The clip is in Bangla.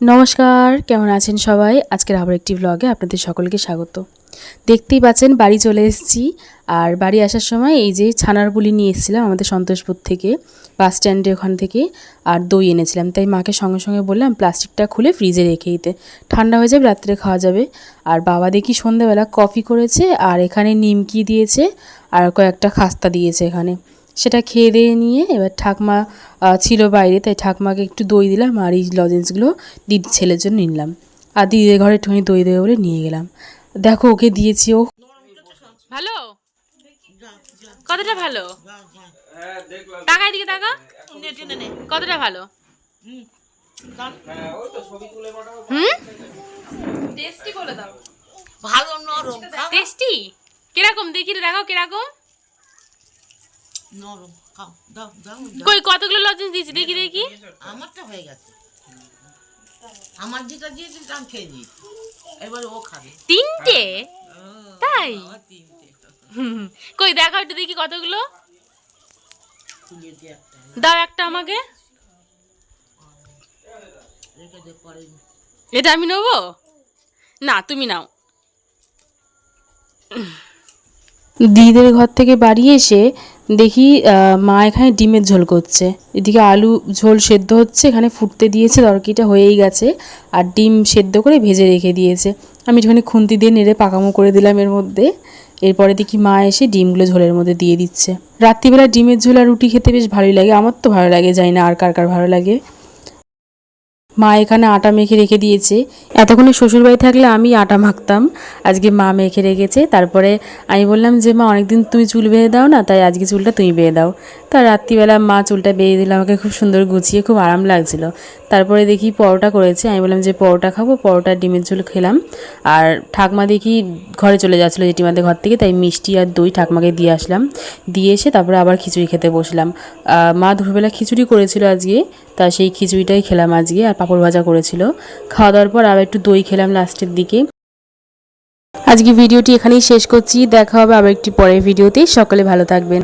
নমস্কার, কেমন আছেন সবাই? আজকের আবার একটি ব্লগে আপনাদের সকলকে স্বাগত। দেখতেই পাচ্ছেন, বাড়ি চলে এসেছি। আর বাড়ি আসার সময় এই যে ছানার বুলি নিয়ে এসেছিলাম আমাদের সন্তোষপুর থেকে, বাস স্ট্যান্ডে ওখান থেকে, আর দই এনেছিলাম। তাই মাকে সঙ্গে সঙ্গে বললাম, প্লাস্টিকটা খুলে ফ্রিজে রেখে দিতে। ঠান্ডা হয়ে যাবে, রাত্রে খাওয়া যাবে। আর বাবা দেখি সন্ধ্যাবেলা কফি করেছে, আর এখানে নিমকি দিয়েছে, আর কয়েকটা খাস্তা দিয়েছে এখানে। সেটা খেয়ে দিয়ে নিয়ে এবার ঠাকমা ছিল বাইরে তাই ঠাকমাকে একটু দই দিলাম আর এই লজেন্সগুলো দিদি ছেলের জন্য নিলাম। আর দিদিদের ঘরে একটুখানি দই দেবে বলে নিয়ে গেলাম। দেখো ওকে দিয়েছি ও। ভালো? কতটা ভালো? টাকা দিকে টাকা কতটা ভালো? হুম? টেস্টি বলে দাও। ভালো নরম। টেস্টি কীরকম? দেখি দেখাও কীরকম। নরম। খাও দাও দাও দাও। কই কতগুলো লজেন্স দিয়েছি? দেখি দেখি। আমারটা হয়ে গেছে। আমার যেটা দিয়েছে আমি খেয়ে এবার ও খাবে। তিনটে? তাই? হুম, কই দেখাও একটু দেখি কতগুলো। দাও একটা আমাকে। এটা আমি নেব? না তুমি নাও। দিদিদের ঘর থেকে বাড়ি এসে দেখি মা এখানে ডিমের ঝোল করছে। এদিকে আলু ঝোল সেদ্ধ হচ্ছে, এখানে ফুটতে দিয়েছে তরকিটা হয়েই গেছে, আর ডিম সেদ্ধ করে ভেজে রেখে দিয়েছে। আমি একটুখানি খুন্তি দিয়ে নেড়ে পাকামো করে দিলাম এর মধ্যে। এরপরে দেখি মা এসে ডিমগুলো ঝোলের মধ্যে দিয়ে দিচ্ছে। রাত্রিবেলা ডিমের ঝোল আর রুটি খেতে বেশ ভালোই লাগে। আমার তো ভালো লাগে যাই না আর কার কার ভালো লাগে। মা এখানে আটা মেখে রেখে দিয়েছে। এতক্ষণে শ্বশুরবাড়ি থাকলে আমি আটা মাখতাম। আজকে মা মেখে রেখেছে। তারপরে আমি বললাম যে, মা, অনেকদিন তুমি চুল বেঁধে দাও না, তাই আজকে চুলটা তুমি বেঁধে দাও। তা রাত্রিবেলা মা চুলটা বেঁধে দিল, আমাকে খুব সুন্দর গুছিয়ে খুব আরাম লাগছিল। তারপরে দেখি পরোটা করেছে। আমি বললাম যে, পরোটা খাব। পরোটা ডিমের ঝোল খেলাম। আর ঠাকমা দেখি ঘরে চলে যাচ্ছিল, জেঠিমাদের ঘর থেকে। তাই মিষ্টি আর দই ঠাকমাকে দিয়ে আসলাম। দিয়ে এসে তারপরে আবার খিচুড়ি খেতে বসলাম। মা দুপুরবেলা খিচুড়ি করেছিল আজকে। তা সেই খিচুড়িটাই খেলাম আজকে। আর পাঁপড় ভাজা করেছিল। খাওয়া দাওয়ার পর আবার একটু দই খেলাম লাস্টের দিকে। আজকে ভিডিওটি এখানেই শেষ করছি। দেখা হবে আবার একটি পরের ভিডিওতে। সকলে ভালো থাকবেন।